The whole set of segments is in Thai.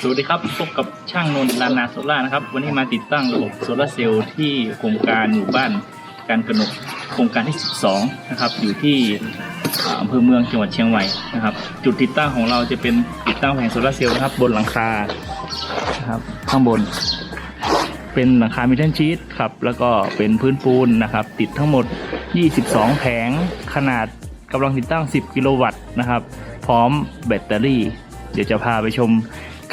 สวัสดีครับพบกับช่างนนท์ลานาโซล่านะครับ วันนี้มาติดตั้งระบบโซลาเซลล์ที่โครงการหมู่บ้านการกระหนกโครงการที่ 12 นะครับ อยู่ที่อำเภอเมืองจังหวัดเชียงใหม่นะครับ จุดติดตั้งของเราจะเป็นติดตั้งแผงโซลาเซลล์นะครับ บนหลังคานะครับข้างบน เป็นหลังคามิทันชีตครับแล้วก็เป็นพื้นปูนนะครับ ติดทั้งหมด 22 แผงขนาดกำลังติดตั้ง 10 กิโลวัตต์นะครับ พร้อมแบตเตอรี่ เดี๋ยวจะพาไปชม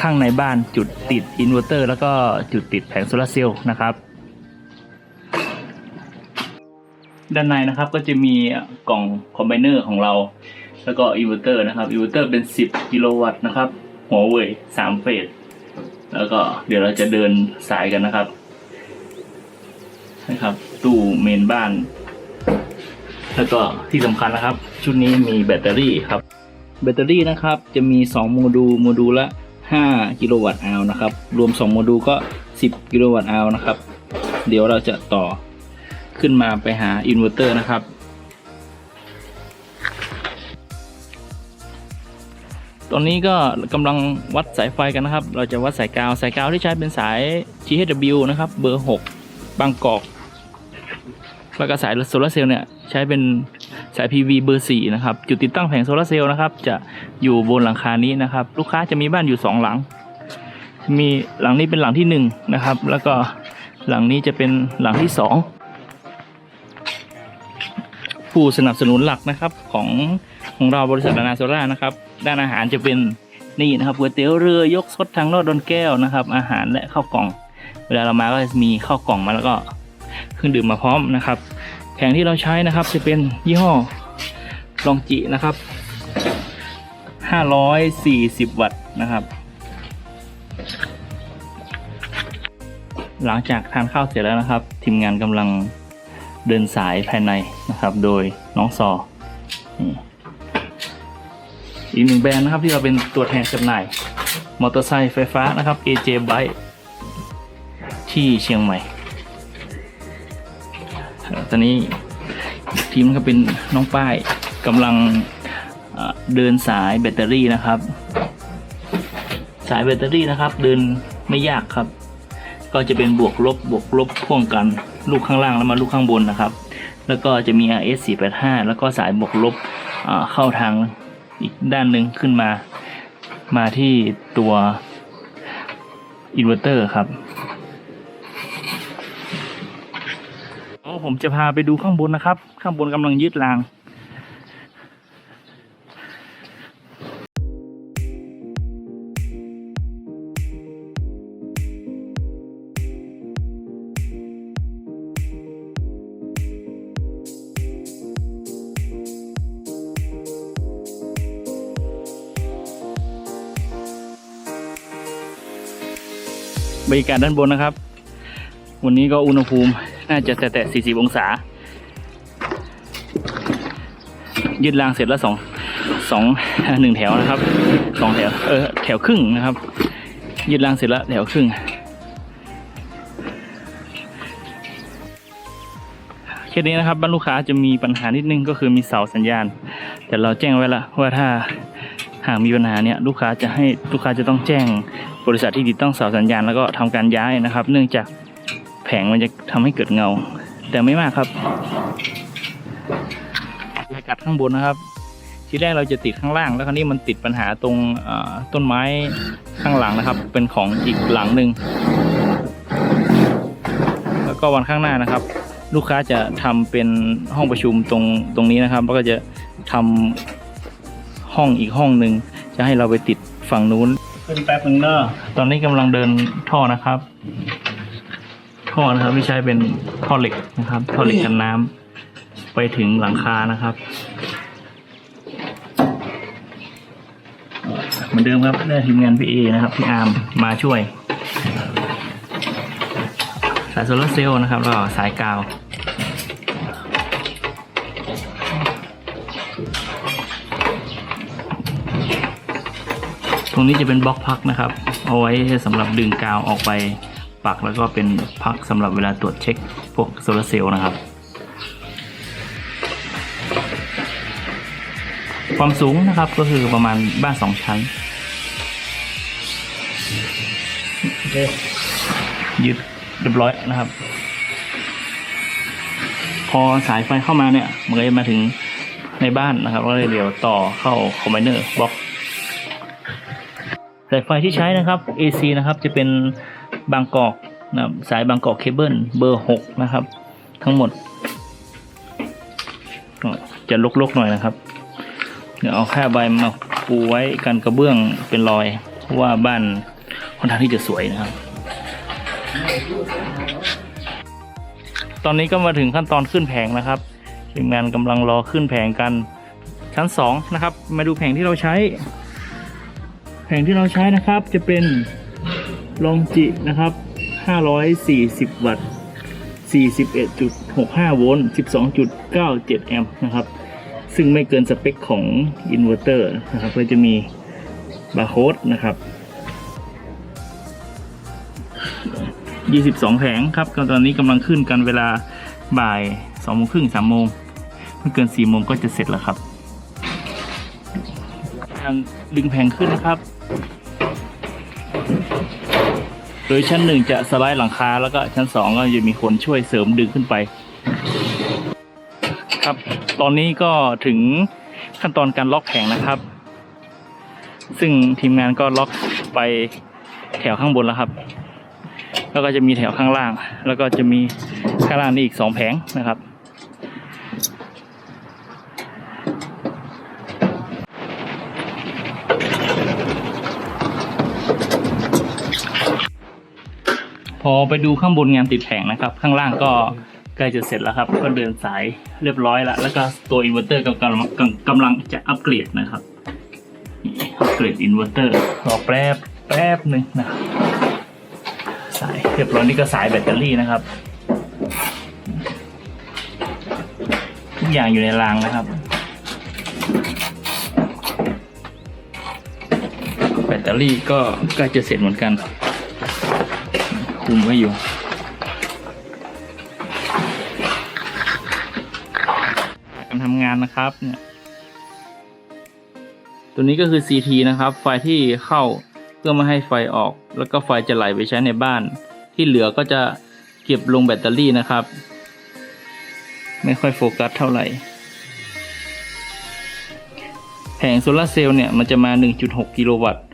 ข้างในบ้านจุดติดอินเวอร์เตอร์ แล้วก็จุดติดแผงโซลาร์เซลล์นะครับ ด้านในนะครับก็จะมีกล่องคอมไบเนอร์ของเรา แล้วก็อินเวอร์เตอร์นะครับอินเวอร์เตอร์เป็น 10 กิโลวัตต์นะครับ หัวเว่ย3เฟสแล้วก็เดี๋ยวเราจะเดินสายกันนะครับนะครับ ตู้เมนบ้าน แล้วก็ที่สำคัญนะครับ ชุดนี้มีแบตเตอรี่ครับ แบตเตอรี่นะครับ จะมี 2 โมดูล โมดูลละ 5 กิโลวัตต์อาวนะครับ รวม 2 โมดูลก็ 10 กิโลวัตต์อาวนะครับ เดี๋ยวเราจะต่อขึ้นมาไปหาอินเวอร์เตอร์นะครับ ตอนนี้ก็กำลังวัดสายไฟกันนะครับ เราจะวัดสายกาว สายกาวที่ใช้เป็นสาย GHW นะครับ เบอร์ 6 บางกอก แล้วก็สายโซลาร์เซลล์เนี่ยใช้เป็น สาย PV เบอร์4นะครับจุดติดตั้งแผงโซลาร์เซลล์นะครับจะอยู่บนหลังคานี้นะครับ ลูกค้าจะมีบ้านอยู่ 2 หลัง มีหลังนี้เป็นหลังที่1นะครับ แล้วก็หลังนี้จะเป็นหลังที่ 2 ผู้สนับสนุนหลักนะครับของของเราบริษัทนานาโซล่านะครับ ด้านอาหารจะเป็นนี่นะครับก๋วยเตี๋ยวเรือยกสดทางรอดดอนแก้วนะครับ อาหารและข้าวกล่อง เวลาเรามาก็จะมีข้าวกล่องมาแล้วก็เครื่องดื่มมาพร้อมนะครับ แผงที่เราใช้นะครับจะเป็นยี่ห้อลองจินะครับ 540 วัตต์นะครับ หลังจากทานข้าวเสร็จแล้วนะครับ ทีมงานกำลังเดินสายภายในนะครับ โดยน้องซออีกหนึ่งแบรนด์นะครับที่เราเป็นตัวแทนจำหน่าย มอเตอร์ไซค์ไฟฟ้านะครับ AJ Bike ที่เชียงใหม่ ตอนนี้ทีมก็เป็นน้องป้ายกำลังเดินสายแบตเตอรี่นะครับ สายแบตเตอรี่นะครับ เดินไม่ยากครับ ก็จะเป็นบวกลบบวกลบพ่วงกันลูกข้างล่างแล้วมาลูกข้างบนนะครับ แล้วก็จะมี RS 485แล้วก็สายบวกลบเข้าทางอีกด้านหนึ่งขึ้นมา มาที่ตัวอินเวอร์เตอร์ครับ ผมจะพาไปดูข้างบนนะครับ ข้างบนกำลังยึดรางบรรยากาศด้านบนนะครับ วันนี้ก็อุณหภูมิ น่าจะแตะๆ40องศา ยืดรางเสร็จแล้วสองสองหนึ่งแถวนะครับสองแถวเออแถวครึ่งนะครับ ยืดรางเสร็จแล้วแถวครึ่งแค่นี้นะครับบ้านลูกค้าจะมีปัญหานิดนึงก็คือมีเสาสัญญาณ แต่เราแจ้งไว้แล้วว่าถ้าหากมีปัญหาเนี่ยลูกค้าจะให้ลูกค้าจะต้องแจ้งบริษัทที่ติดตั้งเสาสัญญาณแล้วก็ทำการย้ายนะครับ เนื่องจาก แผงมันจะทำให้เกิดเงา แต่ไม่มากครับบรรยากาศข้างบนนะครับ ทีแรกเราจะติดข้างล่าง แล้วคราวนี้มันติดปัญหาตรงเอ่อต้นไม้ข้างหลังนะครับ เป็นของอีกหลังหนึ่งแล้วก็วันข้างหน้านะครับ ลูกค้าจะทำเป็นห้องประชุมตรงตรงนี้นะครับ แล้วก็จะทำห้องอีกห้องหนึ่งจะให้เราไปติดฝั่งนู้นขึ้นแป๊บนึงเนอะตอนนี้กำลังเดินท่อนะครับ ท่อนะครับ ที่ใช้เป็นท่อเหล็กนะครับ ท่อเหล็กกันน้ำไปถึงหลังคานะครับ เหมือนเดิมครับได้ทีมงานพี่เอนะครับพี่อาร์มมาช่วย สายโซลาร์เซลล์นะครับแล้วก็สายกาวตรงนี้จะเป็นบล็อกพักนะครับ เอาไว้สำหรับดึงกาวออกไป ปักแล้วก็เป็นพักสำหรับเวลาตรวจเช็คพวกโซลาร์เซลล์นะครับ ความสูงนะครับก็คือประมาณบ้านสองชั้น ยึดเรียบร้อยนะครับ พอสายไฟเข้ามาเนี่ย มันก็จะมาถึงในบ้านนะครับก็เลยเดี๋ยวต่อเข้าคอมไบเนอร์บล็อกสายไฟที่ใช้นะครับ AC นะครับจะเป็น บางกอกนะสายบางกอกเคเบิลเบอร์หกนะครับ ทั้งหมด จะลกๆหน่อยนะครับ เดี๋ยวเอาแค่ใบมาปูไว้กันกระเบื้องเป็นรอย เพราะว่าบ้านค่อนข้างที่จะสวยนะครับ ตอนนี้ก็มาถึงขั้นตอนขึ้นแผงนะครับทีมงานกำลังรอขึ้นแผงกันชั้นสองนะครับ มาดูแผงที่เราใช้ แผงที่เราใช้นะครับจะเป็น ลองจินะครับ 540 วัตต์ 41.65 โวลต์ 12.97 แอมป์นะครับ ซึ่งไม่เกินสเปคของอินเวอร์เตอร์นะครับ ก็จะมีบาร์โค้ดนะครับ 22 แผงครับตอนนี้กำลังขึ้นกันเวลาบ่าย2โมงครึ่ง3โมงไม่เกิน4โมงก็จะเสร็จแล้วครับทางดึงแผงขึ้นนะครับ โดยชั้นหนึ่งจะสไลด์หลังคาแล้วก็ชั้นสองก็จะมีคนช่วยเสริมดึงขึ้นไป ครับ ตอนนี้ก็ถึงขั้นตอนการล็อกแผงนะครับ ซึ่งทีมงานก็ล็อกไปแถวข้างบนแล้วครับ แล้วก็จะมีแถวข้างล่าง แล้วก็จะมีข้างล่างนี่อีกสองแผงนะครับ พอไปดูข้างบนงานติดแผงนะครับ ข้างล่างก็ใกล้จะเสร็จแล้วครับ ก็เดินสายเรียบร้อยล้วแล้วก็ตัวอินเวอร์เตอร์กำลังกำลังจะอัปเกรดนะครับอัปเกรดอินเวอร์เตอร์รอแป๊บแป๊บหนึ่งนะครับสายเรียบร้อยนี่ก็สายแบตเตอรี่นะครับทุกอย่างอยู่ในรางนะครับแบตเตอรี่ก็ใกล้จะเสร็จเหมือนกันคุ มไว้อยู่ การทำงานนะครับเนี่ยตัวนี้ก็คือ CT นะครับ ไฟที่เข้าเพื่อไม่ให้ไฟออก แล้วก็ไฟจะไหลไปใช้ในบ้าน ที่เหลือก็จะเก็บลงแบตเตอรี่นะครับ ไม่ค่อยโฟกัสเท่าไหร่ แผงโซลาเซลล์เนี่ยมันจะมา 1.6 กิโลวัตต์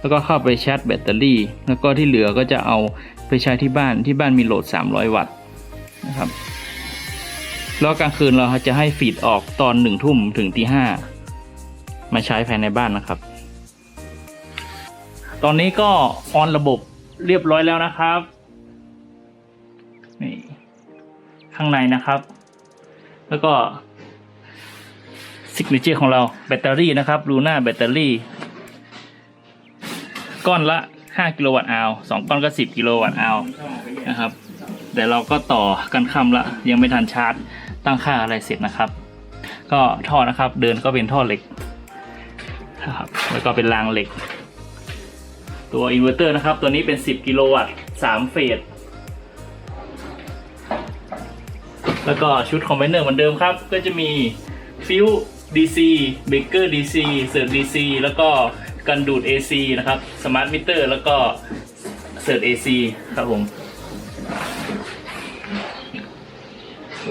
แล้วก็เข้าไปชาร์จแบตเตอรี่ แล้วก็ที่เหลือก็จะเอาไปใช้ที่บ้านที่บ้านมีโหลด 300 วัตต์นะครับแล้วกลางคืนเราจะให้ฟีดออกตอนหนึ่งทุ่มถึงตีห้ามาใช้ภายในบ้านนะครับ ตอนนี้ก็ออนระบบเรียบร้อยแล้วนะครับนี่ข้างในนะครับ แล้วก็ซิกเนเจอร์ของเราแบตเตอรี่นะครับลูน่าแบตเตอรี่ ก้อนละ 5 กิโลวัตต์อาวสองก้อนก็ 10 กิโลวัตต์อาวนะครับ แต่เราก็ต่อกันค่ำละยังไม่ทันชาร์จตั้งค่าอะไรเสร็จนะครับ ก็ท่อนะครับเดินก็เป็นท่อเหล็กนะครับแล้วก็เป็นรางเหล็ก ตัวอินเวอร์เตอร์นะครับ ตัวนี้เป็น 10 กิโลวัตต์3เฟสแล้วก็ชุดคอมไบเนอร์เหมือนเดิมครับ ก็จะมีฟิว DC เบเกอร์ DC เสิร์ฟ DC แล้วก็ กันดูด AC นะครับสมาร์ทมิเตอร์แล้วก็เสิร์ฟ AC ครับผม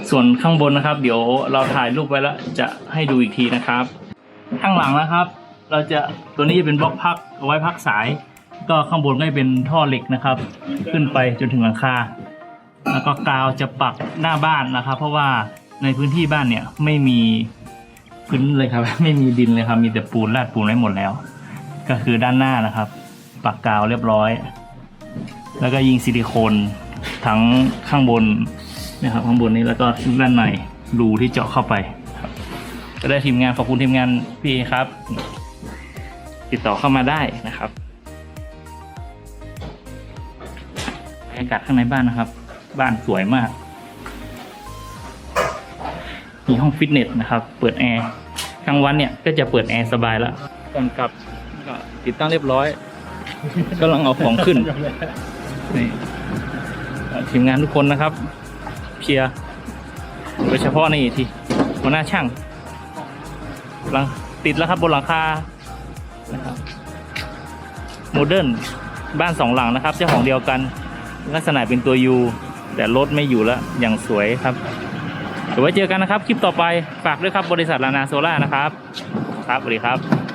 ส่วนข้างบนนะครับ เดี๋ยวเราถ่ายรูปไว้แล้ว จะให้ดูอีกทีนะครับ ข้างหลังนะครับ เราจะตัวนี้จะเป็นบล็อกพักเอาไว้พักสาย ก็ข้างบนก็จะเป็นท่อเหล็กนะครับ ขึ้นไปจนถึงหลังคาแล้วก็กาวจะปักหน้าบ้านนะครับ เพราะว่าในพื้นที่บ้านเนี่ยไม่มีพื้นเลยครับ ไม่มีดินเลยครับ มีแต่ปูนลาดปูนไว้หมดแล้ว ก็คือด้านหน้านะครับ ปักกาวเรียบร้อย แล้วก็ยิงซิลิโคนทั้งข้างบนนะครับข้างบนนี้แล้วก็ด้านในรูที่เจาะเข้าไปครับก็ได้ทีมงานขอบคุณทีมงานพี่ครับ ติดต่อเข้ามาได้นะครับบรรยากาศข้างในบ้านนะครับ บ้านสวยมาก มีห้องฟิตเนสนะครับ เปิดแอร์กลางวันเนี่ยก็จะเปิดแอร์สบายแล้วก่อนกลับ ติดตั้งเรียบร้อยกำลังเอาของขึ้นนี่ทีมงานทุกคนนะครับเชียร์โดยเฉพาะนี่ที่หัวหน้าช่างหลังติดแล้วครับบนหลังคานะครับโมเดิร์นบ้านสองหลังนะครับเจ้าของเดียวกัน ลักษณะเป็นตัวยูแต่รถไม่อยู่แล้วอย่างสวยครับเดี๋ยวไว้เจอกันนะครับ คลิปต่อไป ฝากด้วยครับบริษัทลานาโซล่านะครับ ครับสวัสดีครับ